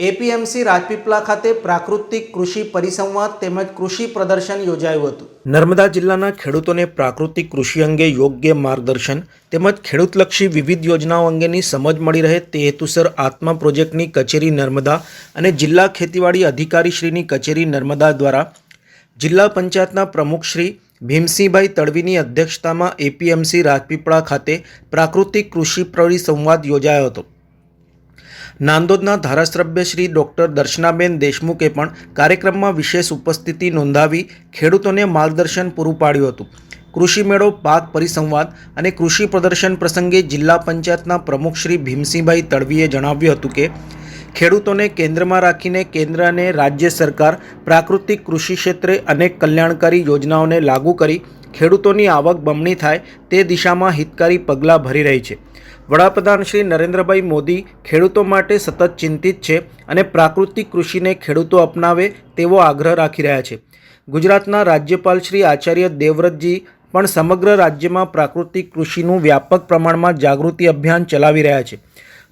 APMC Rajpipla ખાતે પ્રાકૃતિક કૃષિ પરિસંવાદ તેમજ કૃષિ પ્રદર્શન યોજાયું હતું. નર્મદા જિલ્લાના ખેડૂતોને પ્રાકૃતિક કૃષિ અંગે યોગ્ય માર્ગદર્શન તેમજ ખેડૂતલક્ષી વિવિધ યોજનાઓ અંગેની સમજ મળી રહે તે હેતુસર આત્મા પ્રોજેક્ટની કચેરી નર્મદા અને જિલ્લા ખેતીવાડી અધિકારીશ્રીની કચેરી નર્મદા દ્વારા જિલ્લા પંચાયતના પ્રમુખશ્રી ભીમસિંહભાઈ તડવીની અધ્યક્ષતામાં એપીએમસી રાજપીપળા ખાતે પ્રાકૃતિક કૃષિ પરિસંવાદ યોજાયો હતો. નાંદોદના ધારાસભ્ય શ્રી ડૉક્ટર દર્શનાબેન દેશમુખે પણ કાર્યક્રમમાં વિશેષ ઉપસ્થિતિ નોંધાવી ખેડૂતોને માર્ગદર્શન પૂરું પાડ્યું હતું. કૃષિ મેળો, પાક પરિસંવાદ અને કૃષિ પ્રદર્શન પ્રસંગે જિલ્લા પંચાયતના પ્રમુખ શ્રી ભીમસિંહભાઈ તડવીએ જણાવ્યું હતું કે, ખેડૂતોને કેન્દ્રમાં રાખીને કેન્દ્ર અને રાજ્ય સરકાર પ્રાકૃતિક કૃષિ ક્ષેત્રે અનેક કલ્યાણકારી યોજનાઓને લાગુ કરી ખેડૂતોની આવક બમણી થાય તે દિશામાં હિતકારી પગલાં ભરી રહી છે. વડાપ્રધાન શ્રી નરેન્દ્રભાઈ મોદી ખેડૂતો માટે સતત ચિંતિત છે અને પ્રાકૃતિક કૃષિને ખેડૂતો અપનાવે તેવો આગ્રહ રાખી રહ્યા છે. ગુજરાતના રાજ્યપાલ શ્રી આચાર્ય દેવવ્રતજી પણ સમગ્ર રાજ્યમાં પ્રાકૃતિક કૃષિનું વ્યાપક પ્રમાણમાં જાગૃતિ અભિયાન ચલાવી રહ્યા છે.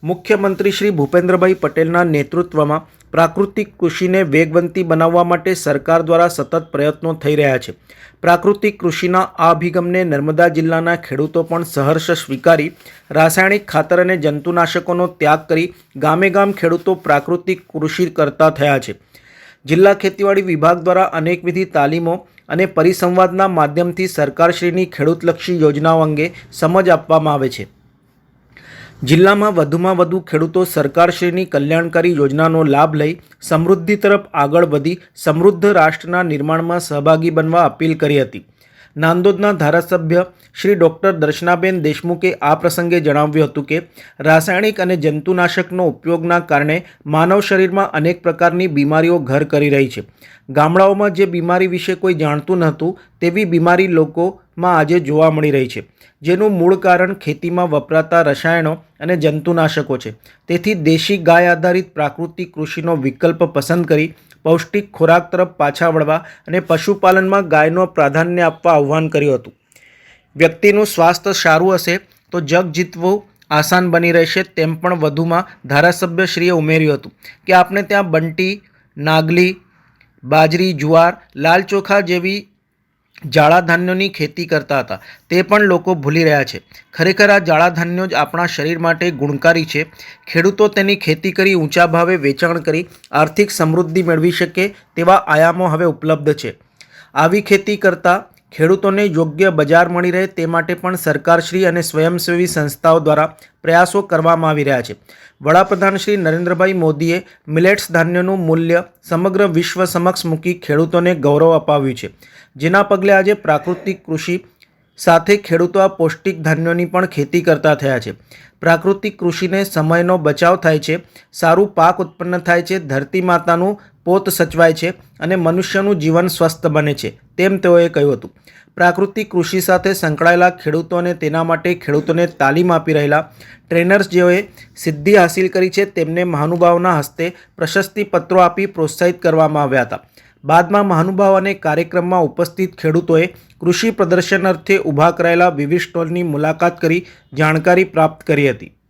મુખ્યમંત્રી શ્રી ભૂપેન્દ્રભાઈ પટેલના નેતૃત્વમાં પ્રાકૃતિક કૃષિને વેગવંતી બનાવવા માટે સરકાર દ્વારા સતત પ્રયત્નો થઈ રહ્યા છે. પ્રાકૃતિક કૃષિના આ અભિગમને નર્મદા જિલ્લાના ખેડૂતો પણ સહર્ષ સ્વીકારી, રાસાયણિક ખાતર અને જંતુનાશકોનો ત્યાગ કરી ગામે ગામ ખેડૂતો પ્રાકૃતિક કૃષિ કરતા થયા છે. જિલ્લા ખેતીવાડી વિભાગ દ્વારા અનેકવિધિ તાલીમો અને પરિસંવાદના માધ્યમથી સરકારશ્રીની ખેડૂતલક્ષી યોજનાઓ અંગે સમજ આપવામાં આવે છે. જિલ્લામાં વધુમાં વધુ ખેડૂતો સરકારશ્રીની કલ્યાણકારી યોજનાનો લાભ લઈ સમૃદ્ધિ તરફ આગળ વધી સમૃદ્ધ રાષ્ટ્રના નિર્માણમાં સહભાગી બનવા અપીલ કરી હતી. નાંદોદના ધારાસભ્ય શ્રી ડૉક્ટર દર્શનાબેન દેશમુખે આ પ્રસંગે જણાવ્યું હતું કે, રાસાયણિક અને જંતુનાશકનો ઉપયોગના કારણે માનવ શરીરમાં અનેક પ્રકારની બીમારીઓ ઘર કરી રહી છે. ગામડાઓમાં જે બીમારી વિશે કોઈ જાણતું નહોતું, તેવી બીમારી લોકોમાં આજે જોવા મળી રહી છે. જેનું મૂળ કારણ ખેતીમાં વપરાતા રસાયણો અને જંતુનાશકો છે. તેથી દેશી ગાય આધારિત પ્રાકૃતિક કૃષિનો વિકલ્પ પસંદ કરી પૌષ્ટિક ખોરાક તરફ પાછા વળવા અને પશુપાલનમાં ગાયનો પ્રાધાન્ય આપવા આહ્વાન કર્યું હતું. વ્યક્તિનું સ્વાસ્થ્ય સારું હશે તો જગ જીતવું આસાન બની રહેશે તેમ પણ વધુમાં ધારાસભ્યશ્રીએ ઉમેર્યું હતું કે આપણે ત્યાં બંટી, નાગલી, બાજરી, જુવાર, લાલ ચોખા જેવી જાળા ધાન્યોની ખેતી કરતા હતા. તે પણ લોકો ભૂલી રહ્યા છે. ખરેખર આ જાળા ધાન્યો જ આપણા શરીર માટે ગુણકારી છે. ખેડૂતો તેની ખેતી કરી ઊંચા ભાવે વેચાણ કરી આર્થિક સમૃદ્ધિ મેળવી શકે તેવા આયામો હવે ઉપલબ્ધ છે. આવી ખેતી કરતા ખેડૂતોને યોગ્ય બજાર મળી રહે તે માટે પણ સરકારશ્રી અને સ્વયંસેવી સંસ્થાઓ દ્વારા પ્રયાસો કરવામાં આવી રહ્યા છે. વડાપ્રધાન શ્રી નરેન્દ્રભાઈ મોદીએ મિલેટ્સ ધાન્યનું મૂલ્ય સમગ્ર વિશ્વ સમક્ષ મૂકી ખેડૂતોને ગૌરવ અપાવ્યું છે. જેના પગલે આજે પ્રાકૃતિક કૃષિ સાથે ખેડૂતો આ પૌષ્ટિક ધાન્યોની પણ ખેતી કરતા થયા છે. પ્રાકૃતિક કૃષિને સમયનો બચાવ થાય છે, સારું પાક ઉત્પન્ન થાય છે, ધરતી માતાનું પોત સચવાય છે અને મનુષ્યનું જીવન સ્વસ્થ બને છે, તેમ તેઓએ કહ્યું હતું. પ્રાકૃતિક કૃષિ સાથે સંકળાયેલા ખેડૂતો અને તેના માટે ખેડૂતોને તાલીમ આપી રહેલા ટ્રેનર્સ જેઓએ સિદ્ધિ હાંસિલ કરી છે, તેમને મહાનુભાવના હસ્તે પ્રશસ્તિપત્રો આપી પ્રોત્સાહિત કરવામાં આવ્યા હતા. બાદમાં મહાનુભાવ અને કાર્યક્રમમાં ઉપસ્થિત ખેડૂતોએ કૃષિ પ્રદર્શન અર્થે ઊભા કરાયેલા વિવિધ સ્ટોલની મુલાકાત કરી જાણકારી પ્રાપ્ત કરી હતી.